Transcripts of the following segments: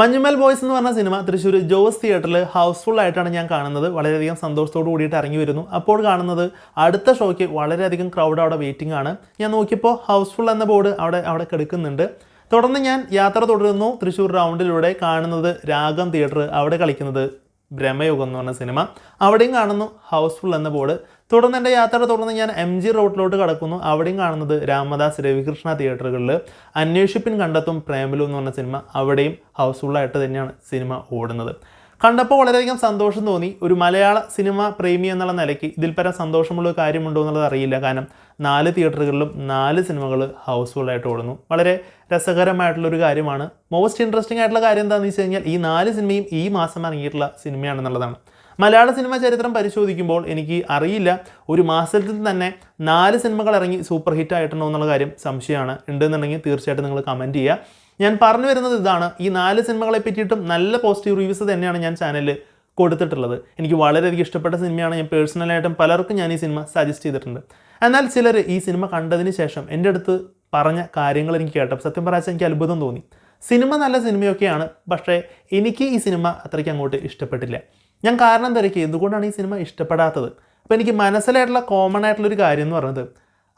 Manjummel boys എന്ന് പറഞ്ഞ cinema Thrissur Jose തിയേറ്ററിൽ ഹൗസ്ഫുൾ ആയിട്ടാണ് ഞാൻ കാണുന്നത്. വളരെയധികം സന്തോഷത്തോടു കൂടിയിട്ട് ഇറങ്ങി വരുന്നു അപ്പോൾ കാണുന്നത് അടുത്ത ഷോയ്ക്ക് വളരെയധികം ക്രൗഡ് അവിടെ വെയിറ്റിംഗ് ആണ്. ഞാൻ നോക്കിയപ്പോൾ ഹൗസ്ഫുൾ എന്ന ബോർഡ് അവിടെ അവിടെ കിടക്കുന്നുണ്ട്. തുടർന്ന് ഞാൻ യാത്ര തുടരുന്നു തൃശ്ശൂർ റൗണ്ടിലൂടെ കാണുന്നത് രാഗം തിയേറ്റർ അവിടെ കളിക്കുന്നത്. ബ്രഹ്മയുഗം എന്ന് പറഞ്ഞ സിനിമ. അവിടെയും കാണുന്നു ഹൗസ്ഫുൾ എന്ന ബോർഡ്. തുടർന്ന് എന്റെ യാത്ര തുടർന്ന് ഞാൻ എം ജി റോഡിലോട്ട് കടക്കുന്നു. അവിടെയും കാണുന്നത് രാമദാസ് രവികൃഷ്ണ തിയേറ്ററുകളിൽ അന്വേഷിപ്പിൻ കണ്ടെത്തും പ്രേമലു എന്ന് പറഞ്ഞ സിനിമ അവിടെയും ഹൗസ്ഫുള്ളായിട്ട് തന്നെയാണ് സിനിമ ഓടുന്നത്. കണ്ടപ്പോൾ വളരെയധികം സന്തോഷം തോന്നി. ഒരു മലയാള സിനിമ പ്രേമി എന്നുള്ള നിലയ്ക്ക് ഇതിൽ പരം സന്തോഷമുള്ള കാര്യമുണ്ടോ എന്നുള്ളത് അറിയില്ല. കാരണം നാല് തിയേറ്ററുകളിലും നാല് സിനിമകൾ ഹൗസ്ഫുള്ളായിട്ട് ഓടുന്നു. വളരെ രസകരമായിട്ടുള്ളൊരു കാര്യമാണ്. മോസ്റ്റ് ഇൻട്രസ്റ്റിംഗ് ആയിട്ടുള്ള കാര്യം എന്താണെന്ന് വെച്ച് കഴിഞ്ഞാൽ ഈ നാല് സിനിമയും ഈ മാസം ഇറങ്ങിയിട്ടുള്ള സിനിമയാണെന്നുള്ളതാണ് മലയാള സിനിമ ചരിത്രം പരിശോധിക്കുമ്പോൾ എനിക്ക് അറിയില്ല. ഒരു മാസത്തിൽ തന്നെ നാല് സിനിമകൾ ഇറങ്ങി സൂപ്പർ ഹിറ്റ് ആയിട്ടുണ്ടോ എന്നുള്ള കാര്യം സംശയമാണ്. ഉണ്ടെന്നുണ്ടെങ്കിൽ തീർച്ചയായിട്ടും നിങ്ങൾ കമന്റ് ചെയ്യുക. ഞാൻ പറഞ്ഞു വരുന്നത് ഇതാണ്. ഈ നാല് സിനിമകളെ പറ്റിയിട്ടും നല്ല പോസിറ്റീവ് റിവ്യൂസ് തന്നെയാണ് ഞാൻ ചാനലിൽ കൊടുത്തിട്ടുള്ളത്. എനിക്ക് വളരെയധികം ഇഷ്ടപ്പെട്ട സിനിമയാണ്. ഞാൻ പേഴ്സണലായിട്ടും പലർക്കും ഞാൻ ഈ സിനിമ സജസ്റ്റ് ചെയ്തിട്ടുണ്ട്. എന്നാൽ ചിലർ ഈ സിനിമ കണ്ടതിന് ശേഷം എന്റെ അടുത്ത് പറഞ്ഞ കാര്യങ്ങൾ എനിക്ക് കേട്ടപ്പോൾ സത്യം പറയാച്ചാൽ എനിക്ക് അത്ഭുതം തോന്നി. സിനിമ നല്ല സിനിമയൊക്കെയാണ് പക്ഷേ എനിക്ക് ഈ സിനിമ അത്രയ്ക്ക് അങ്ങോട്ട് ഇഷ്ടപ്പെട്ടില്ല. ഞാൻ കാരണം തിരക്കി എന്തുകൊണ്ടാണ് ഈ സിനിമ ഇഷ്ടപ്പെടാത്തത്? അപ്പോൾ എനിക്ക് മനസ്സിലായിട്ടുള്ള കോമൺ ആയിട്ടുള്ളൊരു കാര്യം എന്ന് പറയുന്നത്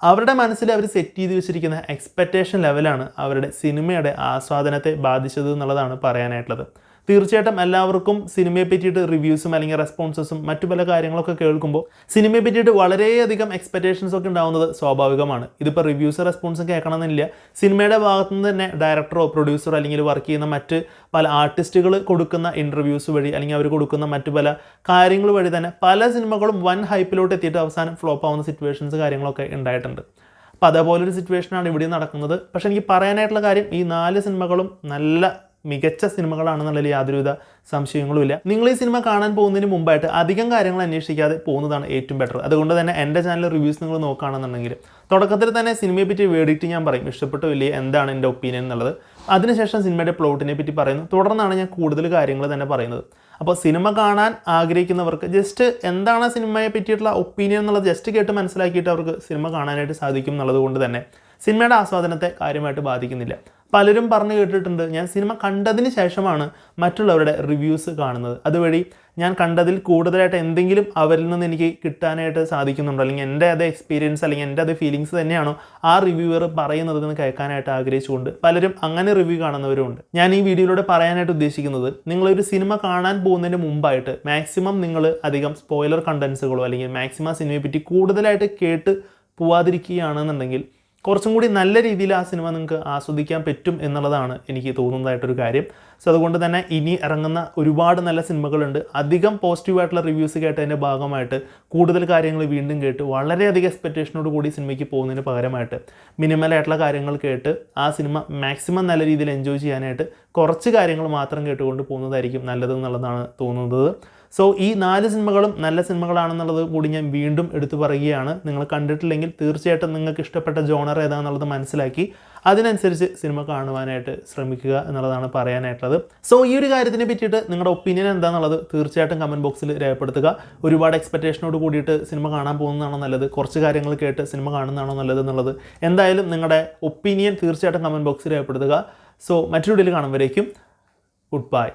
അവരുടെ മനസ്സിൽ അവർ സെറ്റ് ചെയ്ത് വെച്ചിരിക്കുന്ന എക്സ്പെക്റ്റേഷൻ ലെവലാണ് അവരുടെ സിനിമയുടെ ആസ്വാദനത്തെ ബാധിച്ചത് എന്നുള്ളതാണ് പറയാനായിട്ടുള്ളത്. തീർച്ചയായിട്ടും എല്ലാവർക്കും സിനിമയെ പറ്റിയിട്ട് റിവ്യൂസും അല്ലെങ്കിൽ റെസ്പോൺസസും മറ്റു പല കാര്യങ്ങളൊക്കെ കേൾക്കുമ്പോൾ സിനിമയെ പറ്റിയിട്ട് വളരെയധികം എക്സ്പെക്റ്റേഷൻസ് ഒക്കെ ഉണ്ടാവുന്നത് സ്വാഭാവികമാണ്. ഇതിപ്പോൾ റിവ്യൂസ് റെസ്പോൺസും കേൾക്കണമെന്നില്ല. സിനിമയുടെ ഭാഗത്തു നിന്ന് തന്നെ ഡയറക്ടറോ പ്രൊഡ്യൂസറോ അല്ലെങ്കിൽ വർക്ക് ചെയ്യുന്ന മറ്റ് പല ആർട്ടിസ്റ്റുകൾ കൊടുക്കുന്ന ഇന്റർവ്യൂസ് വഴി അല്ലെങ്കിൽ അവർ കൊടുക്കുന്ന മറ്റു പല കാര്യങ്ങൾ വഴി തന്നെ പല സിനിമകളും വൻ ഹൈപ്പിലോട്ട് എത്തിയിട്ട് അവസാനം ഫ്ലോപ്പ് ആവുന്ന സിറ്റുവേഷൻസ് കാര്യങ്ങളൊക്കെ ഉണ്ടായിട്ടുണ്ട്. അപ്പോൾ അതേപോലൊരു സിറ്റുവേഷനാണ് ഇവിടെ നടക്കുന്നത്. പക്ഷേ എനിക്ക് പറയാനായിട്ടുള്ള കാര്യം ഈ നാല് സിനിമകളും നല്ല മികച്ച സിനിമകളാണെന്നുള്ളതിൽ യാതൊരുവിധ സംശയങ്ങളുമില്ല. നിങ്ങൾ ഈ സിനിമ കാണാൻ പോകുന്നതിന് മുമ്പായിട്ട് അധികം കാര്യങ്ങൾ അന്വേഷിക്കാതെ പോകുന്നതാണ് ഏറ്റവും ബെറ്റർ അതുകൊണ്ട് തന്നെ എന്റെ ചാനൽ റിവ്യൂസ് നിങ്ങൾ നോക്കുകയാണെന്നുണ്ടെങ്കിൽ തുടക്കത്തിൽ തന്നെ സിനിമയെ പറ്റി വേടിയിട്ട് ഞാൻ പറയും. ഇഷ്ടപ്പെട്ടോ ഇല്ലേ എന്താണ് എന്റെ ഒപ്പീനിയൻ എന്നുള്ളത്. അതിനുശേഷം സിനിമയുടെ പ്ലോട്ടിനെ പറ്റി പറയുന്നു. തുടർന്നാണ് ഞാൻ കൂടുതൽ കാര്യങ്ങൾ തന്നെ പറയുന്നത്. അപ്പോൾ സിനിമ കാണാൻ ആഗ്രഹിക്കുന്നവർക്ക് ജസ്റ്റ് എന്താണ് സിനിമയെ പറ്റിയിട്ടുള്ള ഒപ്പീനിയൻ എന്നുള്ളത് ജസ്റ്റ് കേട്ട് മനസ്സിലാക്കിയിട്ട് അവർക്ക് സിനിമ കാണാനായിട്ട് സാധിക്കും എന്നുള്ളത് കൊണ്ട് തന്നെ സിനിമയുടെ ആസ്വാദനത്തെ കാര്യമായിട്ട് ബാധിക്കുന്നില്ല. പലരും പറഞ്ഞു കേട്ടിട്ടുണ്ട്. ഞാൻ സിനിമ കണ്ടതിന് ശേഷമാണ് മറ്റുള്ളവരുടെ റിവ്യൂസ് കാണുന്നത്. അതുവഴി ഞാൻ കണ്ടതിൽ കൂടുതലായിട്ട് എന്തെങ്കിലും അവരിൽ നിന്ന് എനിക്ക് കിട്ടാനായിട്ട് സാധിക്കുന്നുണ്ടോ? അല്ലെങ്കിൽ എന്റെ അതേ എക്സ്പീരിയൻസ് അല്ലെങ്കിൽ എന്റെ അതേ ഫീലിങ്സ് തന്നെയാണോ ആ റിവ്യൂവർ പറയുന്നത് എന്ന് കേൾക്കാനായിട്ട് ആഗ്രഹിച്ചുകൊണ്ട് പലരും അങ്ങനെ റിവ്യൂ കാണുന്നവരുമുണ്ട് ഞാൻ ഈ വീഡിയോയിലൂടെ പറയാനായിട്ട് ഉദ്ദേശിക്കുന്നത് നിങ്ങളൊരു സിനിമ കാണാൻ പോകുന്നതിന് മുമ്പായിട്ട് മാക്സിമം നിങ്ങൾ അധികം സ്പോയിലർ കണ്ടൻസുകളോ അല്ലെങ്കിൽ മാക്സിമം സിനിമയെ പറ്റി കൂടുതലായിട്ട് കേട്ട് പോവാതിരിക്കുകയാണെന്നുണ്ടെങ്കിൽ കുറച്ചും കൂടി നല്ല രീതിയിൽ ആ സിനിമ നിങ്ങൾക്ക് ആസ്വദിക്കാൻ പറ്റും എന്നുള്ളതാണ് എനിക്ക് തോന്നുന്നതായിട്ടൊരു കാര്യം. സോ അതുകൊണ്ട് തന്നെ ഇനി ഇറങ്ങുന്ന ഒരുപാട് നല്ല സിനിമകളുണ്ട്. അധികം പോസിറ്റീവായിട്ടുള്ള റിവ്യൂസ് കേട്ടതിന്റെ ഭാഗമായിട്ട് കൂടുതൽ കാര്യങ്ങൾ വീണ്ടും കേട്ട് വളരെയധികം എക്സ്പെക്റ്റേഷനോട് കൂടി സിനിമയ്ക്ക് പോകുന്നതിന് പകരമായിട്ട് മിനിമലായിട്ടുള്ള കാര്യങ്ങൾ കേട്ട് ആ സിനിമ മാക്സിമം നല്ല രീതിയിൽ എൻജോയ് ചെയ്യാനായിട്ട് കുറച്ച് കാര്യങ്ങൾ മാത്രം കേട്ടുകൊണ്ട് പോകുന്നതായിരിക്കും നല്ലതെന്നുള്ളതാണ് തോന്നുന്നത്. സോ ഈ നാല് സിനിമകളും നല്ല സിനിമകളാണെന്നുള്ളത് കൂടി ഞാൻ വീണ്ടും എടുത്തു പറയുകയാണ്. നിങ്ങൾ കണ്ടിട്ടില്ലെങ്കിൽ തീർച്ചയായിട്ടും നിങ്ങൾക്ക് ഇഷ്ടപ്പെട്ട ജോണർ ഏതാണെന്നുള്ളത് മനസ്സിലാക്കി. അതിനനുസരിച്ച് സിനിമ കാണുവാനായിട്ട് ശ്രമിക്കുക എന്നുള്ളതാണ് പറയാനായിട്ടുള്ളത്. സോ ഈ ഒരു കാര്യത്തിനെ പറ്റിയിട്ട് നിങ്ങളുടെ ഒപ്പീനിയൻ എന്താണെന്നുള്ളത് തീർച്ചയായിട്ടും കമന്റ് ബോക്സിൽ രേഖപ്പെടുത്തുക. ഒരുപാട് എക്സ്പെക്റ്റേഷനോട് കൂടിയിട്ട് സിനിമ കാണാൻ പോകുന്നതാണോ നല്ലത്? കുറച്ച് കാര്യങ്ങൾ കേട്ട് സിനിമ കാണുന്നതാണോ നല്ലത് എന്നുള്ളത്. എന്തായാലും നിങ്ങളുടെ ഒപ്പീനിയൻ തീർച്ചയായിട്ടും കമന്റ് ബോക്സിൽ രേഖപ്പെടുത്തുക. സോ മറ്റൊരു വീഡിയോയിൽ കാണുമ്പോഴേക്കും ഗുഡ് ബൈ.